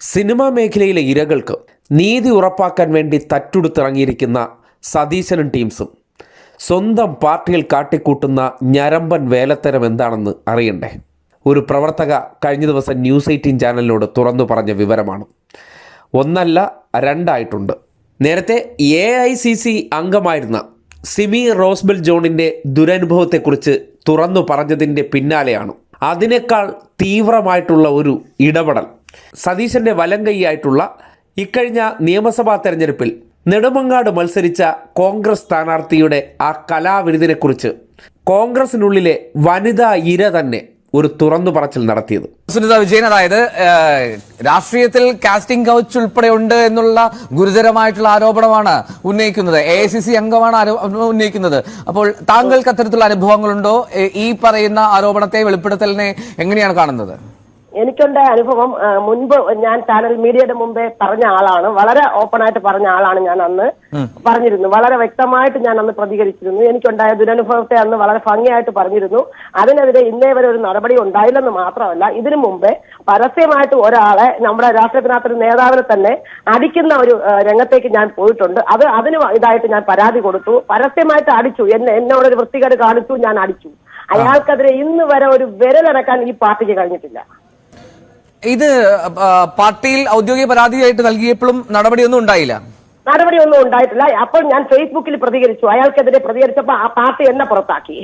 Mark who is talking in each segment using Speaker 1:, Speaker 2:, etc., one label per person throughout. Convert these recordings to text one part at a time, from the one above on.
Speaker 1: Cinema മേഖലയിലെ ഇരകൾക്ക് നീതി ഉറപ്പാക്കാൻ വേണ്ടി തട്ടുടുത്തിറങ്ങിയിരിക്കുന്ന സതീശനും ടീംസും സ്വന്തം പാർട്ടിയിൽ കാട്ടിക്കൂട്ടുന്ന ഞരമ്പൻ വേലത്തരം എന്താണെന്ന് അറിയണ്ടേ? ഒരു പ്രവർത്തക കഴിഞ്ഞ ദിവസം ന്യൂസ് എയ്റ്റീൻ ചാനലിനോട് തുറന്നു പറഞ്ഞ വിവരമാണ്. ഒന്നല്ല രണ്ടായിട്ടുണ്ട്. നേരത്തെ എ ഐ സി സി അംഗമായിരുന്ന സിമി റോസ്ബെൽ ജോണിന്റെ ദുരനുഭവത്തെക്കുറിച്ച് തുറന്നു പറഞ്ഞതിന്റെ പിന്നാലെയാണ്. അതിനേക്കാൾ തീവ്രമായിട്ടുള്ള ഒരു ഇടപെടൽ സതീശന്റെ വലങ്കൈയായിട്ടുള്ള ഇക്കഴിഞ്ഞ നിയമസഭാ തെരഞ്ഞെടുപ്പിൽ നെടുമങ്ങാട് മത്സരിച്ച കോൺഗ്രസ് സ്ഥാനാർത്ഥിയുടെ ആ കലാവിരുതിനെക്കുറിച്ച് കോൺഗ്രസിനുള്ളിലെ വനിതാ ഇര തന്നെ ഒരു തുറന്നു പറച്ചിൽ നടത്തിയത്.
Speaker 2: സുനിത വിജയൻ അതായത് രാഷ്ട്രീയത്തിൽ കാസ്റ്റിംഗ് കൗച്ച് ഉൾപ്പെടെ ഉണ്ട് എന്നുള്ള ഗുരുതരമായിട്ടുള്ള ആരോപണമാണ് ഉന്നയിക്കുന്നത്. എ ഐ സി സി അംഗമാണ് ഉന്നയിക്കുന്നത്. അപ്പോൾ താങ്കൾക്ക് അത്തരത്തിലുള്ള അനുഭവങ്ങളുണ്ടോ? ഈ പറയുന്ന ആരോപണത്തെ വെളിപ്പെടുത്തലിനെ എങ്ങനെയാണ് കാണുന്നത്?
Speaker 3: എനിക്കുണ്ടായ അനുഭവം മുൻപ് ഞാൻ ചാനൽ മീഡിയയുടെ മുമ്പേ പറഞ്ഞ ആളാണ്. വളരെ ഓപ്പൺ ആയിട്ട് പറഞ്ഞ ആളാണ് ഞാൻ അന്ന്. പറഞ്ഞിരുന്നു. വളരെ വ്യക്തമായിട്ട് ഞാൻ അന്ന് പ്രതികരിച്ചിരുന്നു. എനിക്കുണ്ടായ ദുരനുഭവത്തെ അന്ന് വളരെ ഭംഗിയായിട്ട് പറഞ്ഞിരുന്നു. അതിനെതിരെ ഇന്നേ വരെ ഒരു നടപടി ഉണ്ടായില്ലെന്ന് മാത്രമല്ല ഇതിനു മുമ്പേ പരസ്യമായിട്ട് ഒരാളെ നമ്മുടെ രാഷ്ട്രീയത്തിനകത്തൊരു നേതാവിനെ തന്നെ അടിക്കുന്ന ഒരു രംഗത്തേക്ക് ഞാൻ പോയിട്ടുണ്ട്. അത് അതിന് ഇതായിട്ട് ഞാൻ പരാതി കൊടുത്തു. പരസ്യമായിട്ട് അടിച്ചു. എന്നെ എന്നോടൊരു വൃത്തികേട് കാണിച്ചു ഞാൻ അടിച്ചു. അയാൾക്കെതിരെ ഇന്ന് വരെ ഒരു വിരലടക്കാൻ ഈ പാർട്ടിക്ക് കഴിഞ്ഞിട്ടില്ല.
Speaker 2: ഇത് പാർട്ടിയിൽ ഔദ്യോഗിക പരാതിയായിട്ട് നൽകിയപ്പോഴും നടപടിയൊന്നും ഉണ്ടായില്ല.
Speaker 3: നടപടിയൊന്നും ഉണ്ടായിട്ടില്ല. അപ്പോൾ ഞാൻ ഫേസ്ബുക്കിൽ പ്രതികരിച്ചു. അയാൾക്കെതിരെ പ്രതികരിച്ചപ്പോൾ ആ പാർട്ടി എന്നെ പുറത്താക്കി.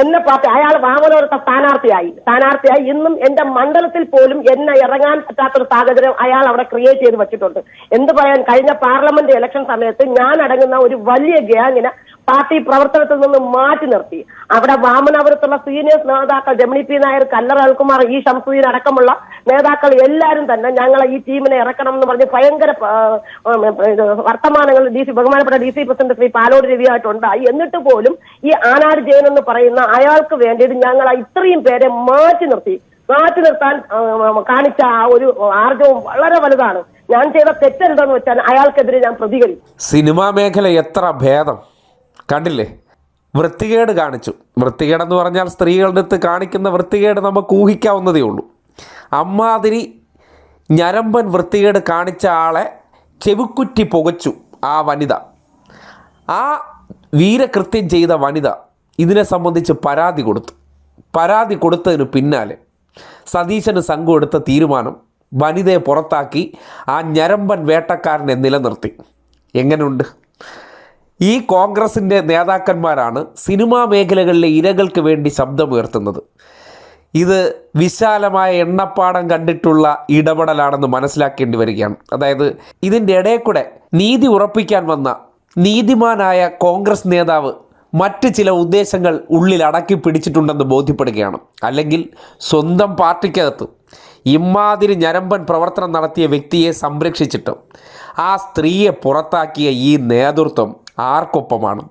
Speaker 3: എന്നെ പാർട്ടി അയാൾ വാമനോരത്തെ സ്ഥാനാർത്ഥിയായി. സ്ഥാനാർത്ഥിയായി ഇന്നും എന്റെ മണ്ഡലത്തിൽ പോലും എന്നെ ഇറങ്ങാൻ പറ്റാത്തൊരു സാഹചര്യം അയാൾ അവിടെ ക്രിയേറ്റ് ചെയ്ത് വെച്ചിട്ടുണ്ട്. എന്ത് പറയാൻ കഴിഞ്ഞ പാർലമെന്റ് ഇലക്ഷൻ സമയത്ത് ഞാൻ അടങ്ങുന്ന ഒരു വലിയ ഗ്യാങ്ങിനെ പാർട്ടി പ്രവർത്തനത്തിൽ നിന്ന് മാറ്റി നിർത്തി. അവിടെ വാമനപുരത്തുള്ള സീനിയേഴ്സ് നേതാക്കൾ ജമിനി പി നായർ കല്ലറ അൽകുമാർ ഈ ഷംസുദ്ദീൻ അടക്കമുള്ള നേതാക്കൾ എല്ലാവരും തന്നെ ഞങ്ങളെ ഈ ടീമിനെ ഇറക്കണം എന്ന് പറഞ്ഞ് ഭയങ്കര വർത്തമാനങ്ങൾ ഡി സി ബഹുമാനപ്പെട്ട D C president Shri Palode രവിയായിട്ടുണ്ടായി എന്നിട്ട് പോലും ഈ ആനാട് ജയൻ എന്ന് പറയുന്ന അയാൾക്ക് വേണ്ടിയിട്ട് ഞങ്ങൾ ഇത്രയും പേരെ മാറ്റി നിർത്തി. മാറ്റി നിർത്താൻ കാണിച്ച ആ ഒരു ആർജവും വളരെ വലുതാണ്. ഞാൻ ചെയ്ത തെറ്റെന്താന്ന് വെച്ചാൽ അയാൾക്കെതിരെ ഞാൻ പ്രതികരിക്കും
Speaker 1: സിനിമാ മേഖല എത്ര ഭേദം. കണ്ടില്ലേ? വൃത്തികേട് കാണിച്ചു. വൃത്തികേടെന്ന് പറഞ്ഞാൽ സ്ത്രീകളുടെ അടുത്ത് കാണിക്കുന്ന വൃത്തികേട് നമുക്ക് ഊഹിക്കാവുന്നതേ ഉള്ളൂ. അമ്മാതിരി ഞരമ്പൻ വൃത്തികേട് കാണിച്ച ആളെ ചെവിക്കുറ്റി പുകച്ചു ആ വനിത. ആ വീരകൃത്യം ചെയ്ത വനിത ഇതിനെ സംബന്ധിച്ച് പരാതി കൊടുത്തു. പരാതി കൊടുത്തതിന് പിന്നാലെ സതീശന് സംഘം എടുത്ത തീരുമാനം വനിതയെ പുറത്താക്കി ആ ഞരമ്പൻ വേട്ടക്കാരനെ നിലനിർത്തി. എങ്ങനെയുണ്ട് ഈ കോൺഗ്രസിന്റെ നേതാക്കന്മാരാണ് സിനിമാ മേഖലകളിലെ ഇരകൾക്ക് വേണ്ടി ശബ്ദമുയർത്തുന്നത്. ഇത് വിശാലമായ എണ്ണപ്പാടം കണ്ടിട്ടുള്ള ഇടപെടലാണെന്ന് മനസ്സിലാക്കേണ്ടി വരികയാണ്. അതായത് ഇതിന്റെ ഇടയിൽ കൂടെ നീതി ഉറപ്പിക്കാൻ വന്ന നീതിമാനായ കോൺഗ്രസ് നേതാവ് മറ്റ് ചില ഉദ്ദേശങ്ങൾ ഉള്ളിൽ അടക്കി പിടിച്ചിട്ടുണ്ടെന്ന് ബോധ്യപ്പെടുകയാണ്. അല്ലെങ്കിൽ സ്വന്തം പാർട്ടിക്കകത്ത് ഇമ്മാതിരി ഞരമ്പൻ പ്രവർത്തനം നടത്തിയ വ്യക്തിയെ സംരക്ഷിച്ചിട്ടും ആ സ്ത്രീയെ പുറത്താക്കിയ ഈ നേതൃത്വം ആർക്കൊപ്പമാണ്?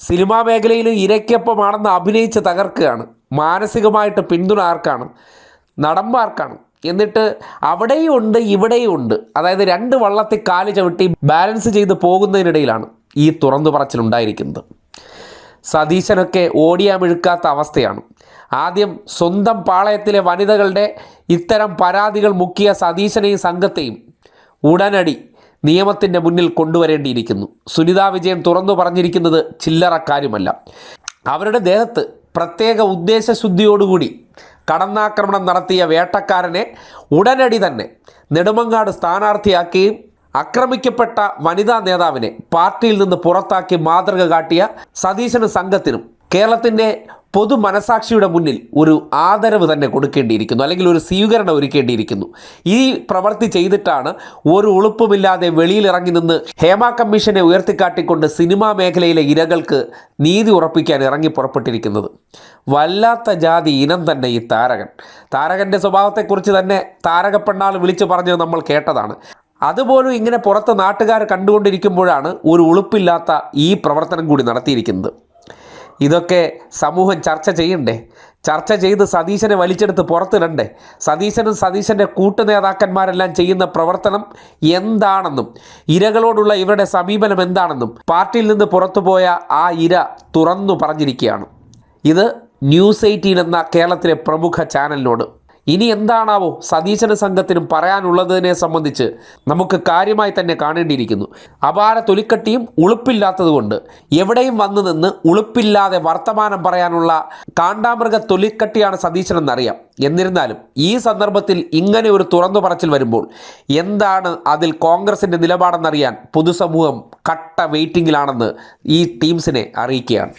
Speaker 1: സിനിമാ മേഖലയിൽ ഇരയ്ക്കൊപ്പമാണെന്ന് അഭിനയിച്ച് തകർക്കുകയാണ്. മാനസികമായിട്ട് പിന്തുണ ആർക്കാണ്? നടന്മാർക്കാണ്. എന്നിട്ട് അവിടെയും ഉണ്ട് ഇവിടെയും ഉണ്ട്. അതായത് രണ്ട് വള്ളത്തിൽ കാൽ ചവിട്ടി ബാലൻസ് ചെയ്ത് പോകുന്നതിനിടയിലാണ് ഈ തുറന്നു പറച്ചിലുണ്ടായിരിക്കുന്നത് സതീശനൊക്കെ ഓടിയാമിഴുക്കാത്ത അവസ്ഥയാണ്. ആദ്യം സ്വന്തം പാളയത്തിലെ വനിതകളുടെ ഇത്തരം പരാതികൾ മുക്കിയ സതീശനെയും സംഘത്തെയും ഉടനടി നിയമത്തിന്റെ മുന്നിൽ കൊണ്ടുവരേണ്ടിയിരിക്കുന്നു. സുനിതാ വിജയൻ തുറന്നു പറഞ്ഞിരിക്കുന്നത് ചില്ലറ കാര്യമല്ല അവരുടെ ദേഹത്ത് പ്രത്യേക ഉദ്ദേശശുദ്ധിയോടുകൂടി കടന്നാക്രമണം നടത്തിയ വേട്ടക്കാരനെ ഉടനടി തന്നെ നെടുമങ്ങാട് സ്ഥാനാർത്ഥിയാക്കുകയും ആക്രമിക്കപ്പെട്ട വനിതാ നേതാവിനെ പാർട്ടിയിൽ നിന്ന് പുറത്താക്കി മാതൃക കാട്ടിയ സതീശനും സംഘത്തിനും കേരളത്തിന്റെ പൊതു മനസാക്ഷിയുടെ മുന്നിൽ ഒരു ആദരവ് തന്നെ കൊടുക്കേണ്ടിയിരിക്കുന്നു അല്ലെങ്കിൽ ഒരു സ്വീകരണം ഒരുക്കേണ്ടിയിരിക്കുന്നു. ഈ പ്രവൃത്തി ചെയ്തിട്ടാണ് ഒരു ഉളുപ്പുമില്ലാതെ വെളിയിലിറങ്ങി നിന്ന് ഹേമ കമ്മീഷനെ ഉയർത്തിക്കാട്ടിക്കൊണ്ട് സിനിമാ മേഖലയിലെ ഇരകൾക്ക് നീതി ഉറപ്പിക്കാൻ ഇറങ്ങി പുറപ്പെട്ടിരിക്കുന്നത്. വല്ലാത്ത ജാതി ഇനം തന്നെ ഈ താരകൻ. താരകന്റെ സ്വഭാവത്തെക്കുറിച്ച് തന്നെ താരകപ്പെണ്ണാൾ വിളിച്ചു പറഞ്ഞത് നമ്മൾ കേട്ടതാണ്. അതുപോലും ഇങ്ങനെ പുറത്ത് നാട്ടുകാർ കണ്ടുകൊണ്ടിരിക്കുമ്പോഴാണ് ഒരു ഉളുപ്പില്ലാത്ത ഈ പ്രവർത്തനം കൂടി നടത്തിയിരിക്കുന്നത്. ഇതൊക്കെ സമൂഹം ചർച്ച ചെയ്യണ്ടേ? ചർച്ച ചെയ്ത് സതീശനെ വലിച്ചെടുത്ത് പുറത്തിടണ്ടേ? സതീശനും സതീശന്റെ കൂട്ടുനേതാക്കന്മാരെല്ലാം ചെയ്യുന്ന പ്രവർത്തനം എന്താണെന്നും ഇരകളോടുള്ള ഇവരുടെ സമീപനം എന്താണെന്നും പാർട്ടിയിൽ നിന്ന് പുറത്തുപോയ ആ ഇര തുറന്നു പറഞ്ഞിരിക്കുകയാണ്. ഇത് ന്യൂസ് എയ്റ്റീൻ എന്ന കേരളത്തിലെ പ്രമുഖ ചാനലിനോട് ഇനി എന്താണാവോ സതീശന സംഘത്തിനും പറയാനുള്ളതിനെ സംബന്ധിച്ച് നമുക്ക് കാര്യമായി തന്നെ കാണേണ്ടിയിരിക്കുന്നു. അപാര തൊലിക്കട്ടിയും ഉളുപ്പില്ലാത്തതുകൊണ്ട് എവിടെയും വന്നു നിന്ന് ഉളുപ്പില്ലാതെ വർത്തമാനം പറയാനുള്ള കാണ്ടാമൃഗ തൊലിക്കട്ടിയാണ് സതീശനെന്നറിയാം. എന്നിരുന്നാലും ഈ സന്ദർഭത്തിൽ ഇങ്ങനെ ഒരു തുറന്നു പറച്ചിൽ വരുമ്പോൾ എന്താണ് അതിൽ കോൺഗ്രസിന്റെ നിലപാടെന്നറിയാൻ പൊതുസമൂഹം കട്ട വെയിറ്റിംഗിലാണെന്ന് ഈ ടീംസിനെ അറിയിക്കുകയാണ്.